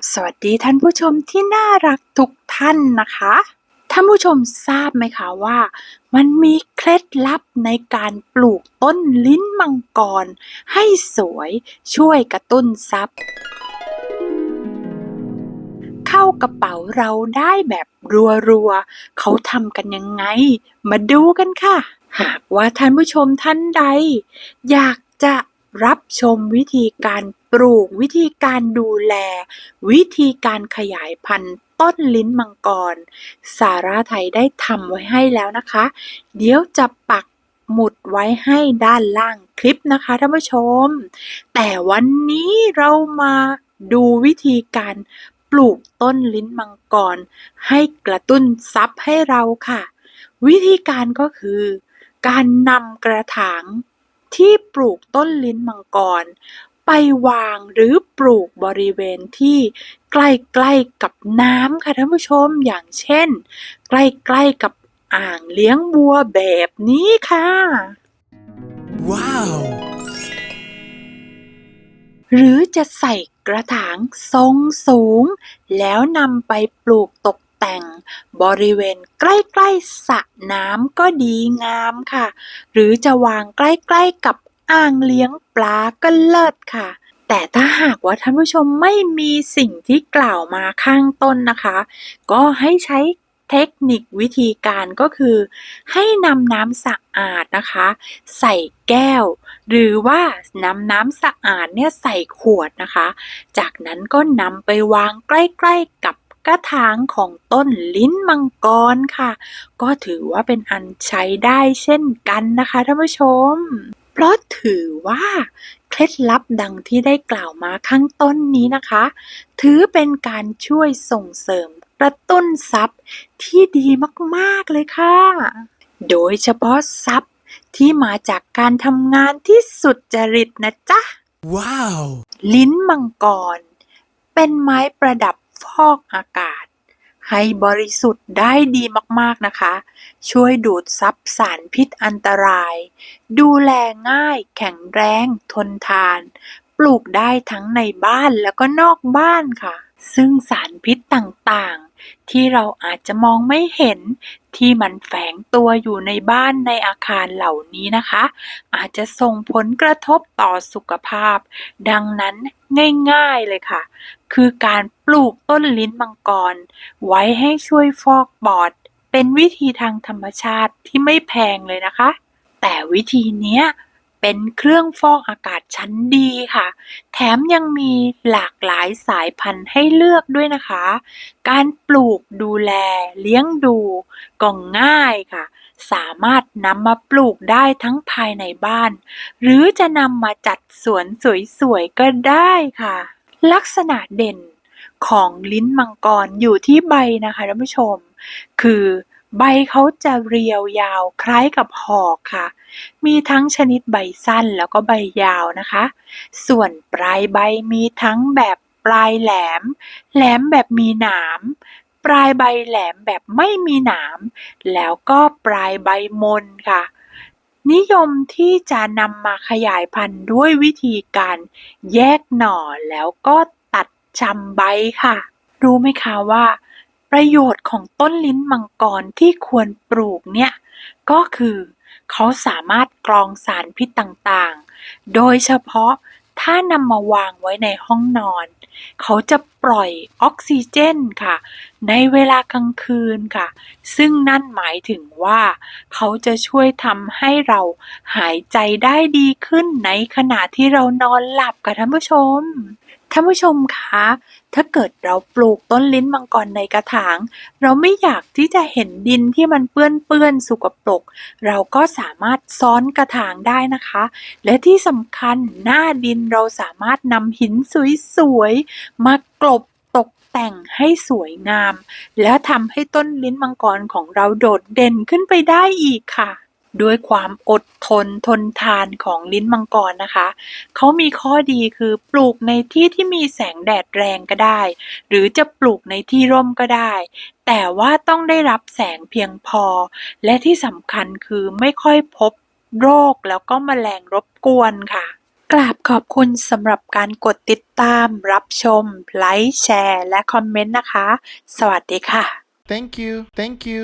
บสวัสดีท่านผู้ชมที่น่ารักทุกท่านนะคะ ท่านผู้ชมทราบไหมคะว่า มันมีเคล็ดลับในการปลูกต้นลิ้นมังกร ให้สวยช่วยกระตุ้นทรัพย์ เข้ากระเป๋าเราได้แบบรัวๆเขาทำกันยังไง มาดูกันค่ะ หากว่าท่านผู้ชมท่านใด อยากจะรับชมวิธีการ ปลูก วิธีการดูแล วิธีการขยายพันธุ์ต้นลิ้นมังกร สาราไทยได้ทำไว้ให้แล้วนะคะ เดี๋ยวจะปักหมุดไว้ให้ด้านล่างคลิปนะคะท่านผู้ชม แต่วันนี้เรามาดูวิธีการปลูกต้นลิ้นมังกร ให้กระตุ้นทรัพย์ให้เราค่ะ วิธีการก็คือ การนำกระถางที่ปลูกต้นลิ้นมังกร ไปวางหรือปลูกบริเวณที่ใกล้ๆกับน้ำค่ะท่านผู้ชมอย่างเช่น ใกล้ๆกับอ่างเลี้ยงบัวแบบนี้ค่ะ ว้าว หรือจะใส่กระถางทรงสูง แล้วนำไปปลูกตกแต่งบริเวณใกล้ ๆสระน้ำก็ดีงามค่ะ หรือจะวางใกล้ ๆกับ อ่างเลี้ยงปลาก็เลิศค่ะ แต่ถ้าหากว่าท่านผู้ชมไม่มีสิ่งที่กล่าวมาข้างต้นนะคะ ก็ให้ใช้เทคนิควิธีการก็คือ ให้นำน้ำสะอาดนะคะ ใส่แก้ว หรือว่านำน้ำสะอาดเนี่ยใส่ขวดนะคะ จากนั้นก็นำไปวางใกล้ๆกับกระถางของต้นลิ้นมังกรค่ะ ก็ถือว่าเป็นอันใช้ได้เช่นกันนะคะท่านผู้ชม ราะถือว่าเคล็ดลับดังที่ได้กล่าวมาข้างต้นนี้นะคะ ถือเป็นการช่วยส่งเสริมกระตุ้นทรัพย์ที่ดีมากๆเลยค่ะ โดยเฉพาะทรัพย์ที่มาจากการทำงานที่สุดจริตนะจ๊ะ ว้าว ลิ้นมังกร เป็นไม้ประดับฟอกอากาศ ให้บริสุทธิ์ได้ดีมากๆนะคะ ช่วยดูดซับสารพิษอันตราย ดูแลง่าย แข็งแรง ทนทาน ปลูกได้ทั้งในบ้านแล้วก็นอกบ้านค่ะ ซึ่งสารพิษต่างๆ ที่เราอาจจะมองไม่เห็นที่มันแฝงตัวอยู่ในบ้านในอาคารเหล่านี้นะคะ อาจจะส่งผลกระทบต่อสุขภาพ ดังนั้นง่ายๆเลยค่ะ คือการปลูกต้นลิ้นมังกร ไว้ให้ช่วยฟอกปอด เป็นวิธีทางธรรมชาติที่ไม่แพงเลยนะคะ แต่วิธีเนี้ย เป็นเครื่องฟอกอากาศชั้นดีค่ะ แถมยังมีหลากหลายสายพันธุ์ให้เลือกด้วยนะคะ การปลูกดูแลเลี้ยงดูก็ง่ายค่ะ สามารถนำมาปลูกได้ทั้งภายในบ้าน หรือจะนำมาจัดสวนสวยๆก็ได้ค่ะ ลักษณะเด่นของลิ้นมังกรอยู่ที่ใบนะคะท่านผู้ชม คือ ใบเขาจะเรียวยาวคล้ายกับหอกค่ะ มีทั้งชนิดใบสั้นแล้วก็ใบยาวนะคะ ส่วนปลายใบมีทั้งแบบปลายแหลม แหลมแบบมีหนาม ปลายใบแหลมแบบไม่มีหนาม แล้วก็ปลายใบมนค่ะ นิยมที่จะนำมาขยายพันธุ์ด้วยวิธีการแยกหน่อแล้วก็ตัดจำใบค่ะ รู้ไหมคะว่า ประโยชน์ของต้นลิ้นมังกรที่ควรปลูกเนี่ย ก็คือเขาสามารถกรองสารพิษต่างๆ โดยเฉพาะถ้านำมาวางไว้ในห้องนอน เขาจะปล่อยออกซิเจนค่ะ ในเวลากลางคืนค่ะ ซึ่งนั่นหมายถึงว่า เขาจะช่วยทำให้เราหายใจได้ดีขึ้นในขณะที่เรานอนหลับค่ะท่านผู้ชม ท่านผู้ชมคะ ถ้าเกิดเราปลูกต้นลิ้นมังกรในกระถาง เราไม่อยากที่จะเห็นดินที่มันเปื้อนเปื้อนๆสกปรก เราก็สามารถซ้อนกระถางได้นะคะ และที่สำคัญหน้าดินเราสามารถนำหินสวยๆมากลบตกแต่งให้สวยงาม และทำให้ต้นลิ้นมังกรของเราโดดเด่นขึ้นไปได้อีกค่ะ ด้วยความอดทนทนทานของลิ้นมังกรนะคะ เขามีข้อดีคือปลูกในที่ที่มีแสงแดดแรงก็ได้ หรือจะปลูกในที่ร่มก็ได้ แต่ว่าต้องได้รับแสงเพียงพอ และที่สำคัญคือไม่ค่อยพบโรคแล้วก็แมลงรบกวนค่ะ กราบขอบคุณสำหรับการกดติดตาม รับชม ไลค์ แชร์ และคอมเมนต์นะคะ สวัสดีค่ะ Thank you. Thank you.